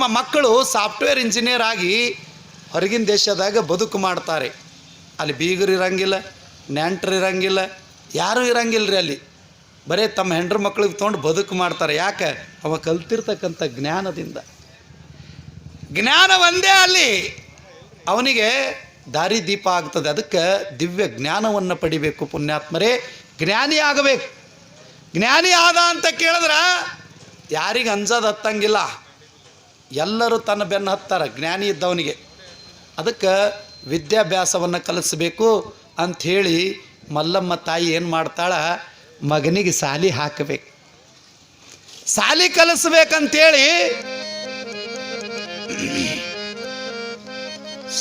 ನಿಮ್ಮ ಮಕ್ಕಳು software engineer ಆಗಿ ಹೊರಗಿನ ದೇಶದಾಗ ಬದುಕು ಮಾಡ್ತಾರೆ. ಅಲ್ಲಿ ಬೀಗರು ಇರಂಗಿಲ್ಲ, ನೆಂಟ್ರು ಇರಂಗಿಲ್ಲ, ಯಾರೂ ಇರಂಗಿಲ್ಲ ರೀ ಅಲ್ಲಿ. ಬರೀ ತಮ್ಮ ಹೆಂಡ್ರ ಮಕ್ಳಿಗೆ ತೊಗೊಂಡು ಬದುಕು ಮಾಡ್ತಾರೆ. ಯಾಕೆ? ಅವ ಕಲ್ತಿರ್ತಕ್ಕಂಥ ಜ್ಞಾನದಿಂದ. ಜ್ಞಾನ ಒಂದೇ ಅಲ್ಲಿ. ಅವನಿಗೆ ದಾರಿ ದೀಪ ಆಗ್ತದೆ. ಅದಕ್ಕೆ ದಿವ್ಯ ಜ್ಞಾನವನ್ನು ಪಡಿಬೇಕು ಪುಣ್ಯಾತ್ಮರೇ. ಜ್ಞಾನಿ ಆಗಬೇಕು. ಜ್ಞಾನಿ ಆದ ಅಂತ ಕೇಳಿದ್ರೆ ಯಾರಿಗೆ ಅಂಜದ ಹತ್ತಂಗಿಲ್ಲ. ಎಲ್ಲರೂ ತನ್ನ ಬೆನ್ನು ಹತ್ತಾರ, ಜ್ಞಾನಿ ಇದ್ದವನಿಗೆ. ಅದಕ್ಕೆ ವಿದ್ಯಾಭ್ಯಾಸವನ್ನು ಕಲಿಸ್ಬೇಕು ಅಂಥೇಳಿ ಮಲ್ಲಮ್ಮ ತಾಯಿ ಏನು ಮಾಡ್ತಾಳ? ಮಗನಿಗೆ ಸಾಲಿ ಹಾಕಬೇಕು. ಸಾಲಿ ಕಲಿಸ್ಬೇಕಂತೇಳಿ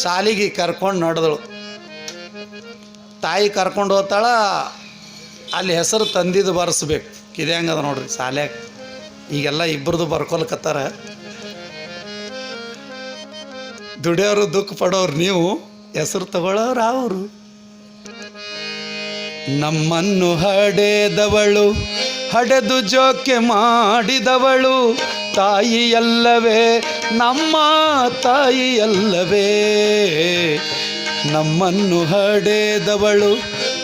ಶಾಲಿಗೆ ಕರ್ಕೊಂಡು ನಡೆದಳು. ತಾಯಿ ಕರ್ಕೊಂಡು ಹೋಗ್ತಾಳ, ಅಲ್ಲಿ ಹೆಸರು ತಂದಿದ್ದು ಬರೆಸ್ಬೇಕು. ಇದು ಹಂಗದ ನೋಡ್ರಿ ಶಾಲ್ಯಾಗ ಈಗೆಲ್ಲ ಇಬ್ಬರದು ಬರ್ಕೊಲ್ಕತ್ತಾರ. ದುಡಿಯೋರು ದುಃಖ ಪಡೋರು ನೀವು, ಹೆಸರು ತಗೊಳ್ಳೋರು ಅವರು. ನಮ್ಮನ್ನು ಹಡೆದವಳು, ಹಡೆದು ಜೋಕೆ ಮಾಡಿದವಳು, ತಾಯಿಯಲ್ಲವೇ, ನಮ್ಮ ತಾಯಿಯಲ್ಲವೇ. ನಮ್ಮನ್ನು ಹಡೆದವಳು,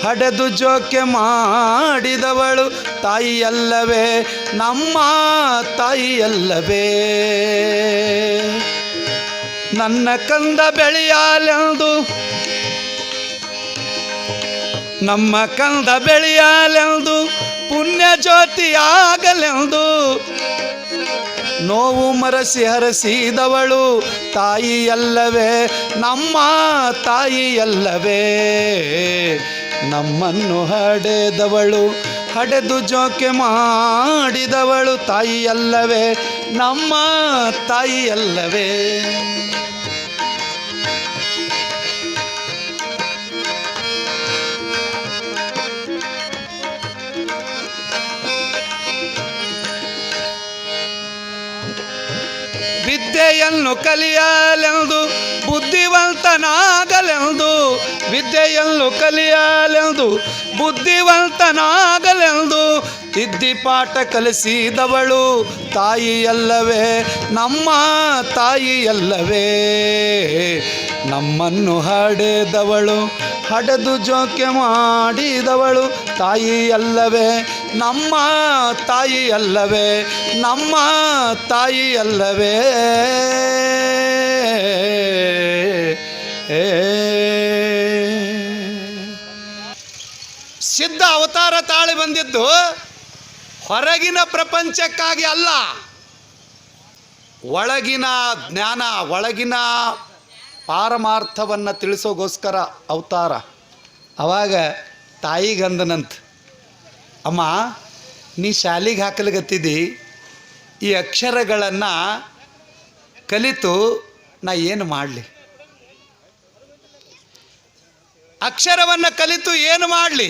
ಹಡೆದು ಜೋಕೆ ಮಾಡಿದವಳು, ತಾಯಿಯಲ್ಲವೇ, ನಮ್ಮ ತಾಯಿಯಲ್ಲವೇ. ನನ್ನ ಕಂದ ಬೆಳೆಯಲೆಂದು. ನಮ್ಮ ಕಂದ ಬೆಳೆಯಲೆಂದು ಪುಣ್ಯ ಜ್ಯೋತಿಯಾಗಲೆಂದು. ನೋವು ಮರಸಿ ಹರಸಿದವಳು ತಾಯಿಯಲ್ಲವೇ, ನಮ್ಮ ತಾಯಿಯಲ್ಲವೇ. ನಮ್ಮನ್ನು ಹಡೆದವಳು, ಹಡೆದು ಜೋಕೆ ಮಾಡಿದವಳು ತಾಯಿಯಲ್ಲವೇ, ನಮ್ಮ ತಾಯಿಯಲ್ಲವೇ. ವಿದ್ಯೆಯನ್ನು ಕಲಿಯಲೆಂದು, ಬುದ್ಧಿವಂತನಾಗಲೆಂದು, ವಿದ್ಯೆಯನ್ನು ಕಲಿಯಲೆಂದು, ಬುದ್ಧಿವಂತನಾಗಲೆಂದು, ತಿದ್ದಿ ಪಾಠ ಕಲಿಸಿದವಳು ತಾಯಿಯಲ್ಲವೇ, ನಮ್ಮ ತಾಯಿಯಲ್ಲವೇ. ನಮ್ಮನ್ನು ಹಡೆದವಳು, ಹಡೆದು ಜೋಕೆ ಮಾಡಿದವಳು ತಾಯಿಯಲ್ಲವೇ. ನಮ್ಮ ತಾಯಿ ಅಲ್ಲವೇ, ನಮ್ಮ ತಾಯಿ ಅಲ್ಲವೇ. ಸಿದ್ಧ ಅವತಾರ ತಾಳಿ ಬಂದಿದ್ದು ಹೊರಗಿನ ಪ್ರಪಂಚಕ್ಕಾಗಿ ಅಲ್ಲ. ಒಳಗಿನ ಜ್ಞಾನ, ಒಳಗಿನ ಪಾರಮಾರ್ಥವನ್ನು ತಿಳಿಸೋಗೋಸ್ಕರ ಅವತಾರ. ಅವಾಗ ತಾಯಿಗಂದನಂತ ಅಮ್ಮ, ನೀ ಶಾಲಿಗೆ ಹಾಕಲಿಗತ್ತಿದ್ದಿ, ಈ ಅಕ್ಷರಗಳನ್ನು ಕಲಿತು ನಾ ಏನು ಮಾಡಲಿ? ಅಕ್ಷರವನ್ನು ಕಲಿತು ಏನು ಮಾಡಲಿ?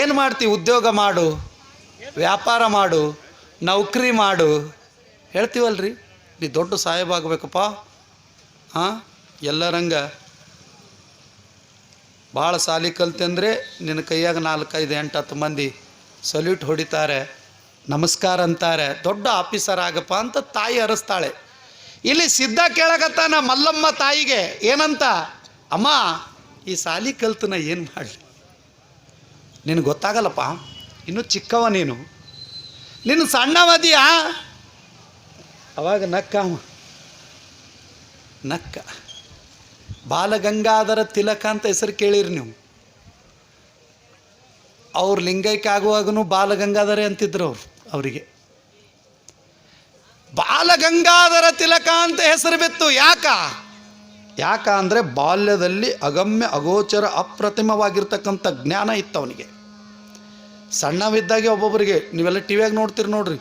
ಏನು ಮಾಡ್ತಿ? ಉದ್ಯೋಗ ಮಾಡು, ವ್ಯಾಪಾರ ಮಾಡು, ನೌಕರಿ ಮಾಡು. ಹೇಳ್ತೀವಲ್ರಿ? ನೀ ದೊಡ್ಡ ಸಾಹೇಬಾಗಬೇಕಪ್ಪ ಹಾಂ ಎಲ್ಲರಂಗ ಭಾಳ ಸಾಲಿ ಕಲ್ತಂದರೆ ನಿನ್ನ ಕೈಯಾಗ ನಾಲ್ಕೈದು ಎಂಟು ಹತ್ತು ಮಂದಿ ಸಲ್ಯೂಟ್ ಹೊಡಿತಾರೆ, ನಮಸ್ಕಾರ ಅಂತಾರೆ, ದೊಡ್ಡ ಆಫೀಸರ್ ಆಗಪ್ಪ ಅಂತ ತಾಯಿ ಅರಸ್ತಾಳೆ. ಇಲ್ಲಿ ಸಿದ್ಧ ಕೇಳಕತ್ತಾನ ಮಲ್ಲಮ್ಮ ತಾಯಿಗೆ, ಏನಂತ? ಅಮ್ಮ, ಈ ಸಾಲಿ ಕಲ್ತನ ಏನು ಮಾಡಲಿ? ನಿನಗೆ ಗೊತ್ತಾಗಲ್ಲಪ್ಪ, ಇನ್ನೂ ಚಿಕ್ಕವ ನೀನು. ನೀನು ಸಣ್ಣವದಿಯಾ? ಅವಾಗ ನಕ್ಕ ನಕ್ಕ. ಬಾಲಗಂಗಾಧರ ತಿಲಕ ಅಂತ ಹೆಸರು ಕೇಳಿರಿ ನೀವು. ಅವ್ರು ಲಿಂಗೈಕ್ಯ ಆಗುವಾಗೂ ಬಾಲಗಂಗಾಧರೇ ಅಂತಿದ್ರು ಅವರು, ಅವರಿಗೆ. ಬಾಲಗಂಗಾಧರ ತಿಲಕ ಅಂತ ಹೆಸರು ಬಿತ್ತು, ಯಾಕ? ಯಾಕ ಅಂದರೆ ಬಾಲ್ಯದಲ್ಲಿ ಅಗಮ್ಯ ಅಗೋಚರ ಅಪ್ರತಿಮವಾಗಿರ್ತಕ್ಕಂಥ ಜ್ಞಾನ ಇತ್ತು ಅವನಿಗೆ. ಸಣ್ಣವಿದ್ದಾಗೆ ಒಬ್ಬೊಬ್ಬರಿಗೆ, ನೀವೆಲ್ಲ ಟಿ ವಿಯಾಗ ನೋಡ್ತೀರಿ ನೋಡ್ರಿ.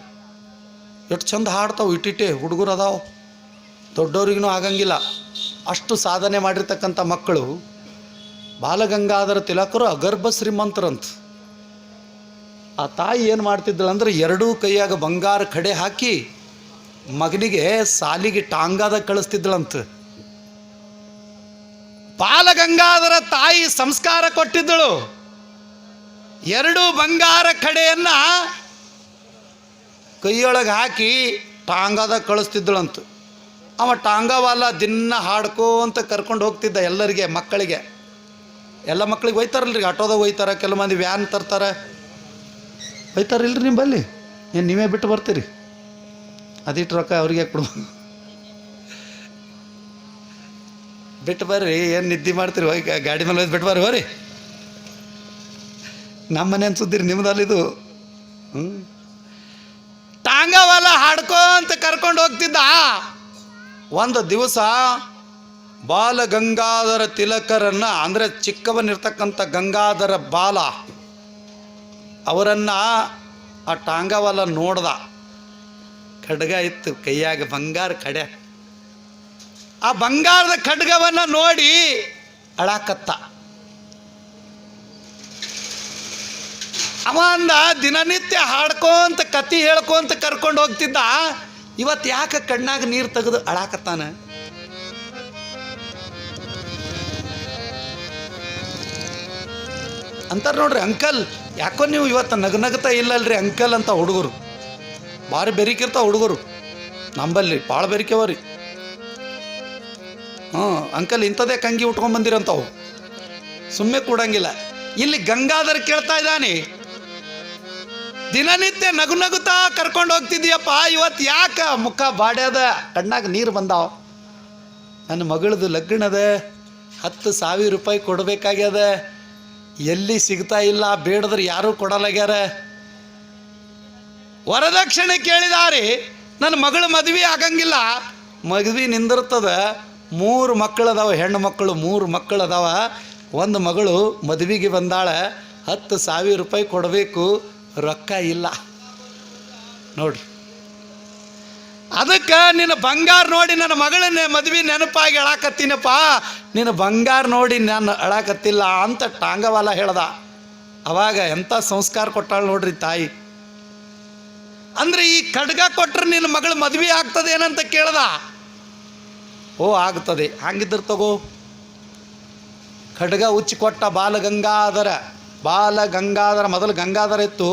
ಎಷ್ಟು ಚಂದ ಹಾಡ್ತಾವೆ, ಇಟ್ಟಿಟ್ಟೆ ಹುಡುಗರು ಅದಾವೆ. ದೊಡ್ಡವ್ರಿಗೂ ಆಗಂಗಿಲ್ಲ. ಅಷ್ಟು ಸಾಧನೆ ಮಾಡಿರ್ತಕ್ಕಂಥ ಮಕ್ಕಳು ಬಾಲಗಂಗಾಧರ ತಿಲಕರು ಅಗರ್ಭ ಶ್ರೀಮಂತರಂತ. ಆ ತಾಯಿ ಏನು ಮಾಡ್ತಿದ್ದಳು ಅಂದರೆ ಎರಡೂ ಕೈಯಾಗ ಬಂಗಾರ ಕಡೆ ಹಾಕಿ ಮಗನಿಗೆ ಸಾಲಿಗೆ ಟಾಂಗಾದ ಕಳಿಸ್ತಿದ್ದಳಂತ. ಬಾಲಗಂಗಾಧರ ತಾಯಿ ಸಂಸ್ಕಾರ ಕೊಟ್ಟಿದ್ದಳು. ಎರಡು ಬಂಗಾರ ಕಡೆಯನ್ನು ಕೈಯೊಳಗೆ ಹಾಕಿ ಟಾಂಗಾದಾಗ ಕಳಿಸ್ತಿದ್ದಳಂತ. ಅವ ಟಾಂಗವಾಲ ದಿನ ಹಾಡ್ಕೋಂತ ಕರ್ಕೊಂಡು ಹೋಗ್ತಿದ್ದ ಎಲ್ಲರಿಗೆ, ಮಕ್ಕಳಿಗೆ. ಎಲ್ಲ ಮಕ್ಕಳಿಗೆ ಒಯ್ತಾರಲ್ರಿ, ಆಟೋದಾಗ ಒಯ್ತಾರ ಕೆಲವು ಮಂದಿ ವ್ಯಾನ್ ತರ್ತಾರೆ. ಒಯ್ತಾರಿಲ್ರಿ ನಿಂಬಲ್ಲಿ? ಏನು ನೀವೇ ಬಿಟ್ಟು ಬರ್ತೀರಿ? ಅದಿಟ್ಟು ರೊಕ್ಕ ಅವ್ರಿಗೆ ಕೊಡು ಬಿಟ್ಟು ಬರ್ರಿ, ಏನು ನಿದ್ದೆ ಮಾಡ್ತೀರಿ, ಹೋಗಿ ಗಾಡಿ ಮೇಲೆ ಒಯ್ದು ಬಿಟ್ಟು ಬರ್ರಿ, ಹೋರಿ. ನಮ್ಮ ಮನೆ ನಿಮ್ಮದಲ್ಲ ಇದು. ಹ್ಞೂ ಟಾಂಗವಾಲ ಅಂತ ಕರ್ಕೊಂಡು ಹೋಗ್ತಿದ್ದ. ಒಂದು ದಿವಸ ಬಾಲ ಗಂಗಾಧರ ತಿಲಕರನ್ನ, ಅಂದರೆ ಚಿಕ್ಕವನಿರ್ತಕ್ಕಂಥ ಗಂಗಾಧರ ಬಾಲ, ಅವರನ್ನು ಆ ಟಾಂಗವಲ್ಲ ನೋಡ್ದ. ಖಡ್ಗ ಇತ್ತು ಕೈಯಾಗ, ಬಂಗಾರ ಕಡೆ ಆ ಬಂಗಾರದ ಖಡ್ಗವನ್ನು ನೋಡಿ ಅಳಾಕತ್ತ. ಅವಂದ ದಿನನಿತ್ಯ ಹಾಡ್ಕೊಂತ, ಕತಿ ಹೇಳ್ಕೊಂತ ಕರ್ಕೊಂಡು ಹೋಗ್ತಿದ್ದ. ಇವತ್ತು ಯಾಕೆ ಕಣ್ಣಾಗ ನೀರು ತೆಗೆದು ಅಳಾಕತ್ತಾನ? ಅಂತಾರೆ ನೋಡ್ರಿ, ಅಂಕಲ್, ಯಾಕೋ ನೀವು ಇವತ್ತು ನಗನಗ್ತಾ ಇಲ್ಲಲ್ರಿ ಅಂಕಲ್ ಅಂತ ಹುಡುಗರು. ಭಾರಿ ಬೆರಿಕಿರ್ತಾವ ಹುಡುಗರು. ನಂಬಲ್ಲಿ ಭಾಳ ಬೆರಿಕೆವರಿ ಹ್ಞೂ, ಅಂಕಲ್ ಇಂಥದೇ ಕಂಗಿ ಉಟ್ಕೊಂಡ್ ಬಂದಿರಂತಾವು. ಸುಮ್ಮನೆ ಕೂಡಂಗಿಲ್ಲ. ಇಲ್ಲಿ ಗಂಗಾಧರ್ ಕೇಳ್ತಾ ಇದ್ದಾನೆ. ದಿನನಿತ್ಯ ನಗು ನಗುತ್ತಾ ಕರ್ಕೊಂಡು ಹೋಗ್ತಿದ್ದೀಯಪ್ಪ. ಇವತ್ತು ಯಾಕ ಮುಖ ಬಾಡ್ಯದ? ಕಣ್ಣಾಗ ನೀರು ಬಂದಾವ. ನನ್ನ ಮಗಳದು ಲಗ್ನದ ಹತ್ತು ಸಾವಿರ ರೂಪಾಯಿ ಕೊಡಬೇಕಾಗ್ಯದ. ಎಲ್ಲಿ ಸಿಗ್ತಾ ಇಲ್ಲ, ಬೇಡದ್ರೆ ಯಾರೂ ಕೊಡಲಾಗ್ಯಾರ? ವರದಕ್ಷಿಣೆ ಕೇಳಿದಾರಿ, ನನ್ನ ಮಗಳು ಮದುವೆ ಆಗಂಗಿಲ್ಲ. ಮದುವೆ ನಿಂದಿರ್ತದ, ಮೂರು ಮಕ್ಕಳದಾವ, ಹೆಣ್ಣು ಮಕ್ಕಳು ಮೂರು ಮಕ್ಕಳು ಅದಾವ ಒಂದು ಮಗಳು ಮದುವೆಗೆ ಬಂದಾಳೆ, ಹತ್ತು ಸಾವಿರ ರೂಪಾಯಿ ಕೊಡಬೇಕು. ರೊಕ್ಕ ಇಲ್ಲ. ನೋಡ್ರಿ. ಅದಕ್ಕೆ ನಿನ್ನ ಬಂಗಾರ ನೋಡಿ ನನ್ನ ಮಗಳನ್ನ ಮದುವೆ ನೆನಪಾಗಿ ಅಳಾಕತ್ತೀನಪ್ಪ. ನಿನ್ನ ಬಂಗಾರ ನೋಡಿ ನಾನು ಅಳಾಕತ್ತಿಲ್ಲ ಅಂತ ಟಾಂಗವಾಲ ಹೇಳ್ದ. ಅವಾಗ ಎಂಥ ಸಂಸ್ಕಾರ ಕೊಟ್ಟಾಳು ನೋಡ್ರಿ ತಾಯಿ. ಅಂದ್ರೆ ಈ ಖಡ್ಗ ಕೊಟ್ರೆ ನಿನ್ನ ಮಗಳು ಮದುವೆ ಆಗ್ತದೆ ಏನಂತ ಕೇಳ್ದ? ಓ, ಆಗ್ತದೆ. ಹಂಗಿದ್ರೆ ತಗೋ. ಖಡ್ಗ ಉಚ್ಚಿ ಕೊಟ್ಟ ಬಾಲಗಂಗಾಧರ. ಬಾಲಗಂಗಾಧರ ಮೊದಲು ಗಂಗಾಧರ ಇತ್ತು.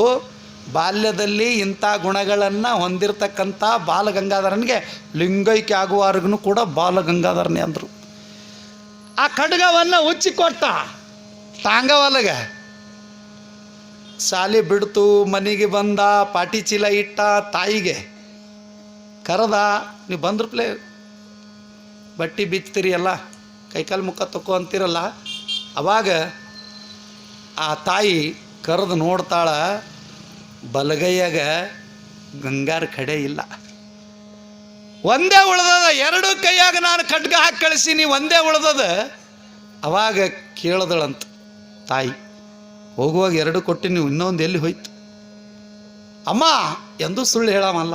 ಬಾಲ್ಯದಲ್ಲಿ ಇಂಥ ಗುಣಗಳನ್ನು ಹೊಂದಿರತಕ್ಕಂಥ ಬಾಲಗಂಗಾಧರನಿಗೆ ಲಿಂಗೈಕ್ಯ ಆಗುವವರೆಗೂ ಕೂಡ ಬಾಲಗಂಗಾಧರನೇ ಅಂದರು. ಆ ಖಡ್ಗವನ್ನು ಉಚ್ಚಿ ಕೊಟ್ಟ ಟಾಂಗವಲ್ಗೆ ಶಾಲೆ ಬಿಡ್ತು, ಮನೆಗೆ ಬಂದ, ಪಾಟಿ ಚೀಲ ಇಟ್ಟ ತಾಯಿಗೆ. ಕರೆದ, ನೀವು ಬಂದ್ರಪ್ಲೆ ಬಟ್ಟೆ ಬಿಚ್ತೀರಿ ಎಲ್ಲ ಕೈಕಾಲು ಮುಖ ತಕೋ ಅಂತೀರಲ್ಲ, ಅವಾಗ ಆ ತಾಯಿ ಕರೆದು ನೋಡ್ತಾಳ, ಬಲಗೈಯಾಗ ಗಂಗಾರ ಕಡೆ ಇಲ್ಲ. ಒಂದೇ ಉಳ್ದದ, ಎರಡು ಕೈಯಾಗ ನಾನು ಖಡ್ಗ ಹಾಕಿ ಕಳಿಸೀನಿ, ಒಂದೇ ಉಳ್ದದ. ಅವಾಗ ಕೇಳದಳಂತ ತಾಯಿ, ಹೋಗುವಾಗ ಎರಡು ಕೊಟ್ಟು ನೀವು ಇನ್ನೊಂದು ಎಲ್ಲಿ ಹೋಯ್ತು? ಅಮ್ಮ, ಎಂದು ಸುಳ್ಳು ಹೇಳಮಲ್ಲ.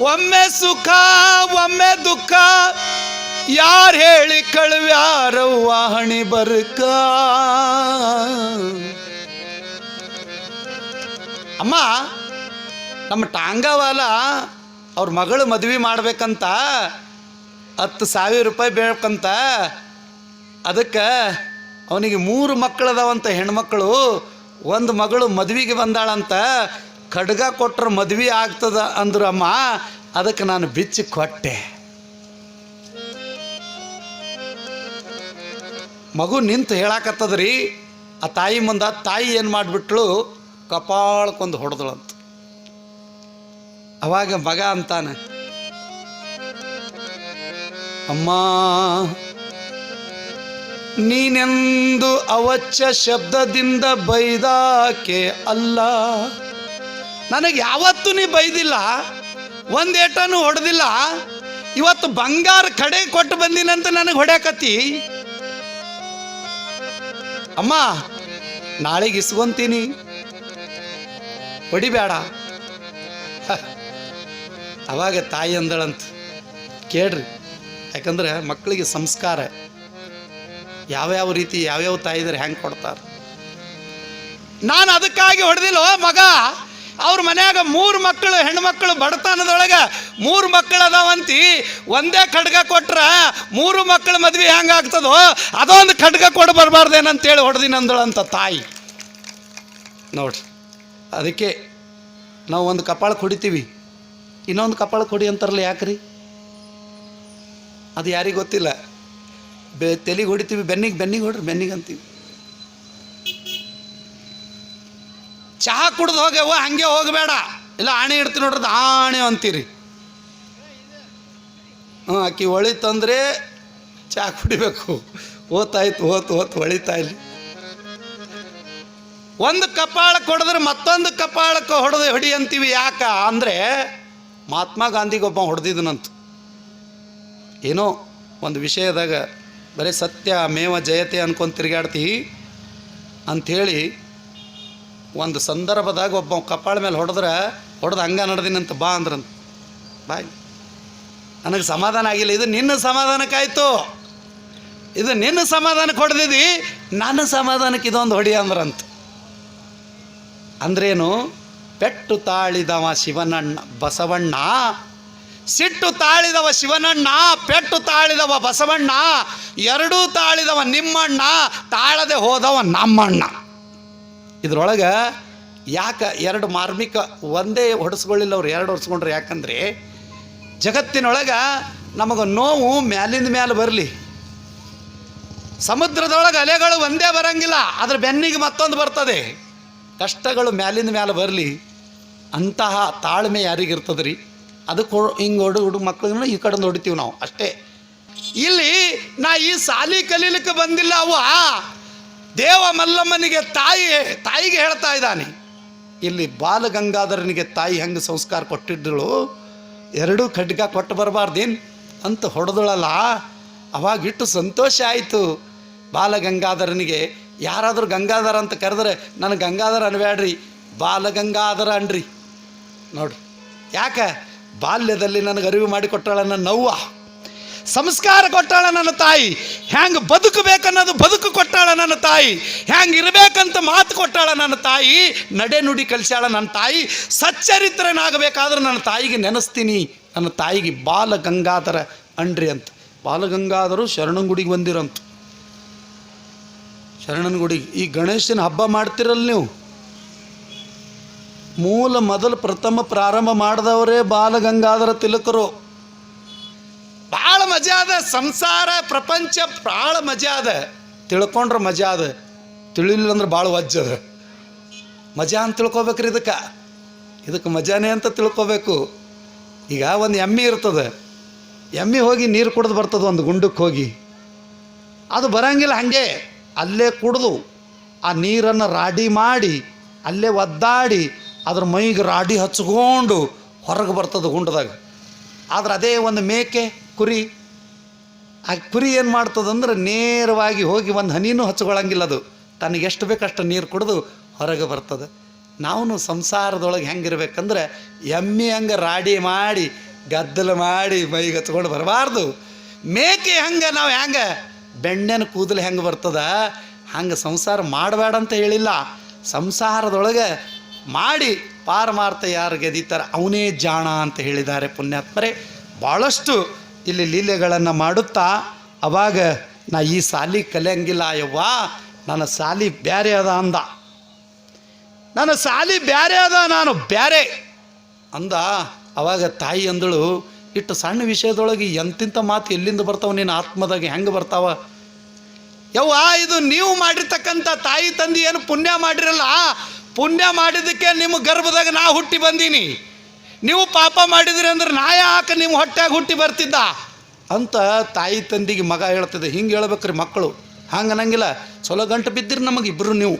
ಒಮ್ಮೆ ಸುಖ, ಒಮ್ಮೆ ದುಃಖ. ಯಾರು ಹೇಳಿ ಕಳುವ್ಯಾರವ್ವ ಹಣಿ ಬರ್ಕ? ಅಮ್ಮ, ನಮ್ಮ ಟಾಂಗವಾಲ ಅವ್ರ ಮಗಳು ಮದುವೆ ಮಾಡ್ಬೇಕಂತ ಹತ್ತು ಸಾವಿರ ರೂಪಾಯಿ ಬೇಕಂತ. ಅದಕ್ಕೆ ಅವನಿಗೆ ಮೂರು ಮಕ್ಕಳದಾವಂತ ಹೆಣ್ಮಕ್ಳು, ಒಂದು ಮಗಳು ಮದುವೆಗೆ ಬಂದಾಳಂತ. ಖಡ್ಗ ಕೊಟ್ರೆ ಮದುವೆ ಆಗ್ತದ ಅಂದ್ರಮ್ಮ. ಅದಕ್ಕೆ ನಾನು ಬಿಚ್ಚಿ ಕೊಟ್ಟೆ. ಮಗು ನಿಂತು ಹೇಳಾಕತ್ತದ್ರಿ, ಆ ತಾಯಿ ಮುಂದೆ ತಾಯಿ ಏನು ಮಾಡಿಬಿಟ್ಳು ಕಪಾಳಕ್ಕೊಂದು ಹೊಡೆದಳಂತ. ಅವಾಗ ಮಗ ಅಂತಾನೆ, ಅಮ್ಮ, ನೀನೆಂದು ಅವಚ್ಚ ಶಬ್ದದಿಂದ ಬೈದಾಕೆ ಅಲ್ಲ. ನನಗೆ ಯಾವತ್ತೂ ನೀ ಬೈದಿಲ್ಲ. ಒಂದೇಟನು ಹೊಡೆದಿಲ್ಲ. ಇವತ್ತು ಬಂಗಾರ ಕಡೆ ಕೊಟ್ಟು ಬಂದಿನಂತ ನನಗೆ ಹೊಡ್ಯಾಕತ್ತಿ. ಅಮ್ಮ, ನಾಳೆಗೆ ಇಸ್ಕೊಂತೀನಿ. ಹೊಡಿಬೇಡ. ಅವಾಗ ತಾಯಿ ಅಂದಳಂತ. ಕೇಳ್ರಿ, ಯಾಕಂದ್ರೆ ಮಕ್ಕಳಿಗೆ ಸಂಸ್ಕಾರ. ಯಾವ್ಯಾವ ರೀತಿ ಯಾವ್ಯಾವ ತಾಯಿದ್ರೆ ಹೆಂಗೆ ಕೊಡ್ತಾರೆ. ನಾನು ಅದಕ್ಕಾಗಿ ಹೊಡೆದಿಲ್ಲ ಮಗ? ಅವ್ರ ಮನ್ಯಾಗ ಮೂರು ಮಕ್ಕಳು, ಹೆಣ್ಮಕ್ಳು ಬಡತನದೊಳಗೆ ಮೂರು ಮಕ್ಕಳು ಅದಾವಂತಿ. ಒಂದೇ ಖಡ್ಗ ಕೊಟ್ರೆ ಮೂರು ಮಕ್ಕಳ ಮದ್ವೆ ಹೆಂಗಾಗ್ತದೋ ಅದೊಂದು ಖಡ್ಗ ಕೊಡು ಬರಬಾರ್ದೇನಂತೇಳಿ ಹೊಡೆದಿನಂದಳಂತ ತಾಯಿ. ನೋಡ್ರಿ, ಅದಕ್ಕೆ ನಾವು ಒಂದು ಕಪಾಳ ಕುಡಿತೀವಿ. ಇನ್ನೊಂದು ಕಪಾಳ ಕುಡಿ ಅಂತಾರಲ್ಲ ಯಾಕ್ರಿ? ಅದು ಯಾರಿಗೆ ಗೊತ್ತಿಲ್ಲ. ಬೆ, ತೆಲಿಗೆ ಹೊಡಿತೀವಿ, ಬೆನ್ನಿಗೆ ಬೆನ್ನಿಗೆ ಹೊಡ್ರಿ, ಬೆನ್ನಿಗೆ ಅಂತೀವಿ. ಚಹಾ ಕುಡ್ದು ಹೋಗ್ಯವ ಹಂಗೆ ಹೋಗಬೇಡ. ಇಲ್ಲ, ಆಣೆ ಇಡ್ತೀನಿ ನೋಡ್ರಿ, ಆಣೆ ಅಂತೀರಿ. ಹ್ಞೂ ಆಕಿ ಹೊಳಿತಂದ್ರೆ ಚಹಾ ಕುಡಿಬೇಕು. ಓತಾಯ್ತು ಓತ್ ಓತ್ ಹೊಳಿತಾ ಇಲ್ಲಿ ಒಂದು ಕಪಾಳಕ್ಕೆ ಹೊಡೆದ್ರೆ ಮತ್ತೊಂದು ಕಪಾಳಕ್ಕೆ ಹೊಡೆದು ಹೊಡಿ ಅಂತೀವಿ ಯಾಕ ಅಂದರೆ ಮಹಾತ್ಮ ಗಾಂಧಿಗೊಬ್ಬ ಹೊಡೆದಿದ್ದನಂತ ಏನೋ ಒಂದು ವಿಷಯದಾಗ ಬರೀ ಸತ್ಯ, ಮೇವ, ಜಯತೆ ಅನ್ಕೊಂಡು ತಿರುಗಾಡ್ತಿ ಅಂಥೇಳಿ ಒಂದು ಸಂದರ್ಭದಾಗ ಒಬ್ಬ ಕಪಾಳ ಮೇಲೆ ಹೊಡೆದ್ರೆ ಹೊಡೆದು ಹಂಗ ನಡೆದಿನಂತ ಬಾ ಅಂದ್ರಂತ. ಬಾಯ್. ನನಗೆ ಸಮಾಧಾನ ಆಗಿಲ್ಲ. ಇದು ನಿನ್ನ ಸಮಾಧಾನಕ್ಕಾಯ್ತು ಇದು ನಿನ್ನ ಸಮಾಧಾನಕ್ಕೆ ಹೊಡೆದಿದ್ದಿ ನನ್ನ ಸಮಾಧಾನಕ್ಕೆ ಇದೊಂದು ಹೊಡಿ ಅಂದ್ರಂತ. ಅಂದ್ರೇನು? ಪೆಟ್ಟು ತಾಳಿದವ ಶಿವನಣ್ಣ, ಬಸವಣ್ಣ. ಸಿಟ್ಟು ತಾಳಿದವ ಶಿವನಣ್ಣ, ಪೆಟ್ಟು ತಾಳಿದವ ಬಸವಣ್ಣ. ಎರಡೂ ತಾಳಿದವ ನಿಮ್ಮಣ್ಣ. ತಾಳದೆ ಹೋದವ ನಮ್ಮಣ್ಣ. ಇದ್ರೊಳಗೆ ಯಾಕೆ ಎರಡು ಮಾರ್ಮಿಕ ಒಂದೇ ಹೊಡೆಸ್ಕೊಳ್ಳಿಲ್ಲ ಅವ್ರು ಎರಡು ಹೊಡೆಸ್ಕೊಂಡ್ರೆ ಯಾಕಂದ್ರೆ ಜಗತ್ತಿನೊಳಗೆ ನಮಗೆ ನೋವು ಮ್ಯಾಲಿಂದ ಮ್ಯಾಲೆ ಬರಲಿ. ಸಮುದ್ರದೊಳಗೆ ಅಲೆಗಳು ಒಂದೇ ಬರಂಗಿಲ್ಲ ಅದ್ರ ಬೆನ್ನಿಗೆ ಮತ್ತೊಂದು ಬರ್ತದೆ. ಕಷ್ಟಗಳು ಮ್ಯಾಲಿಂದ ಮ್ಯಾಲೆ ಬರಲಿ. ಅಂತಹ ತಾಳ್ಮೆ ಯಾರಿಗಿರ್ತದೆ ರೀ ಅದಕ್ಕೆ ಹಿಂಗೆ ಹೊಡು ಹುಡುಗ ಮಕ್ಕಳನ್ನ ಈ ಕಡೆ ಹೊಡಿತೀವಿ ನಾವು ಅಷ್ಟೇ. ಇಲ್ಲಿ ನಾ ಈ ಸಾಲಿ ಕಲೀಲಿಕ್ಕೆ ಬಂದಿಲ್ಲ ಅವ ದೇವ ಮಲ್ಲಮ್ಮನಿಗೆ ತಾಯಿ ತಾಯಿಗೆ ಹೇಳ್ತಾ ಇದ್ದಾನೆ, ಇಲ್ಲಿ ಬಾಲಗಂಗಾಧರನಿಗೆ ತಾಯಿ ಹೆಂಗೆ ಸಂಸ್ಕಾರ ಕೊಟ್ಟಿದ್ದಳು? ಎರಡೂ ಖಡ್ಗ ಕೊಟ್ಟು ಬರಬಾರ್ದೇನು? ಅಂತ ಹೊಡೆದಳಲ್ಲ. ಅವಾಗಿಟ್ಟು ಸಂತೋಷ ಆಯಿತು. ಬಾಲಗಂಗಾಧರನಿಗೆ, ಯಾರಾದರೂ ಗಂಗಾಧರ ಅಂತ ಕರೆದ್ರೆ ನನಗೆ ಗಂಗಾಧರ ಅನ್ಬೇಡ್ರಿ ಬಾಲಗಂಗಾಧರ ಅನ್ರಿ. ನೋಡ್ರಿ, ಯಾಕೆ? ಬಾಲ್ಯದಲ್ಲಿ ನನಗೆ ಅರಿವು ಮಾಡಿಕೊಟ್ಟಾಳ ನನ್ನ ನವ್ವ. ಸಂಸ್ಕಾರ ಕೊಟ್ಟಾಳ ನನ್ನ ತಾಯಿ. ಹ್ಯಾಂಗೆ ಬದುಕಬೇಕನ್ನೋದು ಬದುಕು ಕೊಟ್ಟಾಳ ನನ್ನ ತಾಯಿ. ಹ್ಯಾಂಗೆ ಇರಬೇಕಂತ ಮಾತು ಕೊಟ್ಟಾಳ ನನ್ನ ತಾಯಿ. ನಡೆ ನುಡಿ ಕಲಿಸ್ಯಾಳ ನನ್ನ ತಾಯಿ. ಸಚ್ಚರಿತ್ರನಾಗಬೇಕಾದ್ರೆ ನನ್ನ ತಾಯಿಗೆ ನೆನೆಸ್ತೀನಿ. ನನ್ನ ತಾಯಿಗೆ ಬಾಲ ಗಂಗಾಧರ ಅನ್ರಿ ಅಂತ. ಬಾಲಗಂಗಾಧರು ಶರಣಂಗುಡಿಗೆ ಬಂದಿರಂತ. ಶರಣನ ಗುಡಿಗೆ ಈ ಗಣೇಶನ ಹಬ್ಬ ಮಾಡ್ತಿರಲ್ಲ ನೀವು? ಮೂಲ ಮೊದಲು ಪ್ರಥಮ ಪ್ರಾರಂಭ ಮಾಡಿದವರೇ ಬಾಲಗಂಗಾಧರ ತಿಲಕರು. ಮಜಾ ಅದ, ಸಂಸಾರ, ಪ್ರಪಂಚ ಭಾಳ ಮಜಾ ಅದ. ತಿಳ್ಕೊಂಡ್ರೆ ಮಜಾ ಅದ. ತಿಳಿಲಿಲ್ಲ ಅಂದ್ರೆ ಭಾಳ ವಜ್ಜದ ಮಜಾ ಅಂತ ತಿಳ್ಕೊಬೇಕ್ರಿ ಇದಕ್ಕೆ. ಇದಕ್ಕೆ ಮಜಾನೇ ಅಂತ ತಿಳ್ಕೊಬೇಕು. ಈಗ ಒಂದು ಎಮ್ಮೆ ಇರ್ತದೆ. ಎಮ್ಮೆ ಹೋಗಿ ನೀರು ಕುಡ್ದು ಬರ್ತದೆ ಒಂದು ಗುಂಡಕ್ಕೆ ಹೋಗಿ. ಅದು ಬರಂಗಿಲ್ಲ ಹಾಗೆ. ಅಲ್ಲೇ ಕುಡ್ದು ಆ ನೀರನ್ನು ರಾಡಿ ಮಾಡಿ, ಅಲ್ಲೇ ಒದ್ದಾಡಿ, ಅದ್ರ ಮೈಗೆ ರಾಡಿ ಹಚ್ಕೊಂಡು ಹೊರಗೆ ಬರ್ತದೆ ಗುಂಡದಾಗ. ಆದ್ರೆ ಅದೇ ಒಂದು ಮೇಕೆ, ಕುರಿ ಆ ಕುರಿ ಏನು ಮಾಡ್ತದಂದ್ರೆ ನೇರವಾಗಿ ಹೋಗಿ ಒಂದು ಹನಿನೂ ಹಚ್ಕೊಳ್ಳಂಗಿಲ್ಲ ಅದು. ತನಗೆ ಎಷ್ಟು ಬೇಕಷ್ಟು ನೀರು ಕುಡಿದು ಹೊರಗೆ ಬರ್ತದೆ. ನಾವು ಸಂಸಾರದೊಳಗೆ ಹೆಂಗಿರ್ಬೇಕಂದ್ರೆ ಎಮ್ಮೆ ಹಂಗೆ ರಾಡಿ ಮಾಡಿ, ಗದ್ದಲು ಮಾಡಿ ಮೈಗೆ ಹಚ್ಕೊಂಡು ಬರಬಾರ್ದು. ಮೇಕೆ ಹಂಗೆ ನಾವು ಹೆಂಗೆ ಬೆಣ್ಣೆನ ಕೂದಲು ಹೆಂಗೆ ಬರ್ತದ? ಹಂಗೆ ಸಂಸಾರ ಮಾಡಬೇಡ ಅಂತ ಹೇಳಿಲ್ಲ. ಸಂಸಾರದೊಳಗೆ ಮಾಡಿ ಪಾರಮಾರ್ಥ ಯಾರು ಗೆದೀತಾರೆ ಅವನೇ ಜಾಣ ಅಂತ ಹೇಳಿದ್ದಾರೆ ಪುಣ್ಯಾತ್ಮರೇ. ಭಾಳಷ್ಟು ಇಲ್ಲಿ ಲೀಲೆಗಳನ್ನು ಮಾಡುತ್ತಾ, ಅವಾಗ ನಾ ಈ ಸಾಲಿ ಕಲಿಯಂಗಿಲ್ಲ, ಯವ್ವ, ನನ್ನ ಸಾಲಿ ಬ್ಯಾರೆ ಅದ ಅಂದ. ನನ್ನ ಸಾಲಿ ಬ್ಯಾರೆ ಅದ, ನಾನು ಬ್ಯಾರೆ ಅಂದ. ಅವಾಗ ತಾಯಿ ಅಂದಳು, ಇಟ್ಟು ಸಣ್ಣ ವಿಷಯದೊಳಗೆ ಎಂತಿಂಥ ಮಾತು ಎಲ್ಲಿಂದ ಬರ್ತಾವ, ನಿನ್ನ ಆತ್ಮದಾಗ ಹೆಂಗೆ ಬರ್ತಾವ? ಯವ್ವ, ಇದು ನೀವು ಮಾಡಿರ್ತಕ್ಕಂಥ ತಾಯಿ ತಂದೆ ಏನು ಪುಣ್ಯ ಮಾಡಿರಲ್ಲ? ಪುಣ್ಯ ಮಾಡಿದ್ದಕ್ಕೆ ನಿಮ್ಮ ಗರ್ಭದಾಗ ನಾ ಹುಟ್ಟಿ ಬಂದೀನಿ. ನೀವು ಪಾಪ ಮಾಡಿದಿರಿ ಅಂದ್ರೆ ನಾ ಯಾಕೆ ನಿಮ್ಮ ಹೊಟ್ಟೆಗೆ ಹುಟ್ಟಿ ಬರ್ತಿದ್ದ? ಅಂತ ತಾಯಿ ತಂದಿಗೆ ಮಗ ಹೇಳ್ತದೆ, ಹಿಂಗೆ ಹೇಳ್ಬೇಕ್ರಿ ಮಕ್ಕಳು. ಹಂಗೆ ಅನ್ನಂಗಿಲ್ಲ. ಚಲೋ ಗಂಟು ಬಿದ್ದಿರಿ ನಮಗೆ ಇಬ್ಬರು ನೀವು.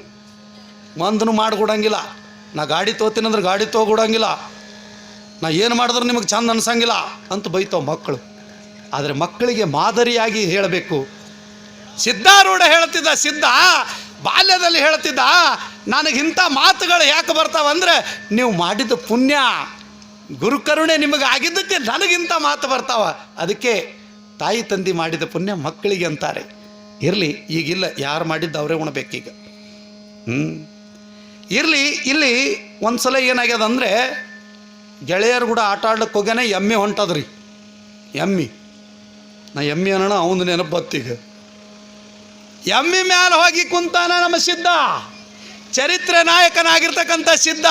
ಒಂದನ್ನು ಮಾಡಿಕೊಡಂಗಿಲ್ಲ. ನಾ ಗಾಡಿ ತೊಗೋತೀನಂದ್ರೆ ಗಾಡಿ ತೊಗೊಡಂಗಿಲ್ಲ ನಾ ಏನು ಮಾಡಿದ್ರು ನಿಮಗೆ ಚಂದ ಅನ್ಸಂಗಿಲ್ಲ ಅಂತ ಬೈತಾವ ಮಕ್ಕಳು. ಆದರೆ ಮಕ್ಕಳಿಗೆ ಮಾದರಿಯಾಗಿ ಹೇಳಬೇಕು. ಸಿದ್ಧಾರೂಢ ಹೇಳ್ತಿದ್ದ, ಸಿದ್ಧ. ಬಾಲ್ಯದಲ್ಲಿ ಹೇಳ್ತಿದ್ದ, ನನಗೆ ಇಂಥ ಮಾತುಗಳು ಯಾಕೆ ಬರ್ತಾವಂದ್ರೆ ನೀವು ಮಾಡಿದ ಪುಣ್ಯ. ಗುರುಕರುಣೆ ನಿಮಗೆ ಆಗಿದ್ದಕ್ಕೆ ನನಗಿಂತ ಮಾತು ಬರ್ತಾವ. ಅದಕ್ಕೆ ತಾಯಿ ತಂದೆ ಮಾಡಿದ ಪುಣ್ಯ ಮಕ್ಕಳಿಗೆ ಅಂತಾರೆ. ಇರಲಿ, ಈಗಿಲ್ಲ, ಯಾರು ಮಾಡಿದ್ದು ಅವರೇ ಉಣಬೇಕೀಗ. ಹ್ಞೂ ಇರಲಿ, ಇಲ್ಲಿ ಒಂದು ಸಲ ಏನಾಗ್ಯದ ಅಂದರೆ ಗೆಳೆಯರು ಕೂಡ ಆಟ ಆಡ್ಲಿಕ್ಕೆ ಹೋಗ್ಯಾನೆ, ಎಮ್ಮೆ ಹೊಂಟದ್ರಿ. ಎಮ್ಮಿ. ನಾ ಎಮ್ಮಿ ಅನ್ನೋಣ ಅವನು ನೆನಪು ಬತ್ತೀಗ ಎಮ್ಮಿ ಮ್ಯಾಲ ಹೋಗಿ ಕುಂತಾನ ನಮ್ಮ ಸಿದ್ಧ. ಚರಿತ್ರೆ ನಾಯಕನಾಗಿರ್ತಕ್ಕಂಥ ಸಿದ್ಧ.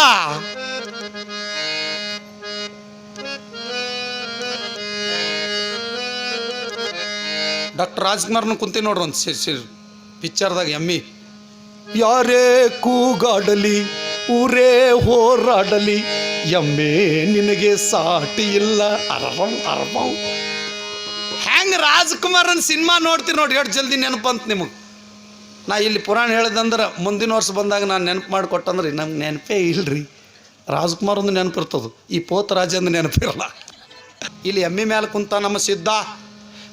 ಡಾಕ್ಟರ್ ರಾಜ್ಕುಮಾರ್ನ ಕುಂತಿ ನೋಡ್ರಿ ಒಂದು ಪಿಕ್ಚರ್ದಾಗ ಎಮ್ಮಿ. ಯಾರೇ ಕೂಗಾಡಲಿ ಊರೇ ಹೋರಾಡಲಿ ಎಮ್ಮೆ ನಿನಗೆ ಸಾಟಿ ಇಲ್ಲ. ಅರವಂ ಅರವಂ. ಹೆಂಗ್ ರಾಜ್ಕುಮಾರನ್ ಸಿನಿಮಾ ನೋಡ್ತೀರಿ ನೋಡಿ ಎಷ್ಟು ಜಲ್ದಿ ನೆನಪಂತ ನಿಮಗೆ. ನಾ ಇಲ್ಲಿ ಪುರಾಣ ಹೇಳ್ದಂದ್ರೆ ಮುಂದಿನ ವರ್ಷ ಬಂದಾಗ ನಾನು ನೆನಪು ಮಾಡಿಕೊಟ್ಟಂದ್ರೆ ನಮ್ಗೆ ನೆನಪೇ ಇಲ್ರಿ. ರಾಜ್ಕುಮಾರ್ ಒಂದು ನೆನಪಿರ್ತದೆ ಈ ಪೋತ ರಾಜಂದು ನೆನಪಿರಲ್ಲ. ಇಲ್ಲಿ ಎಮ್ಮಿ ಮೇಲೆ ಕುಂತ ನಮ್ಮ ಸಿದ್ಧ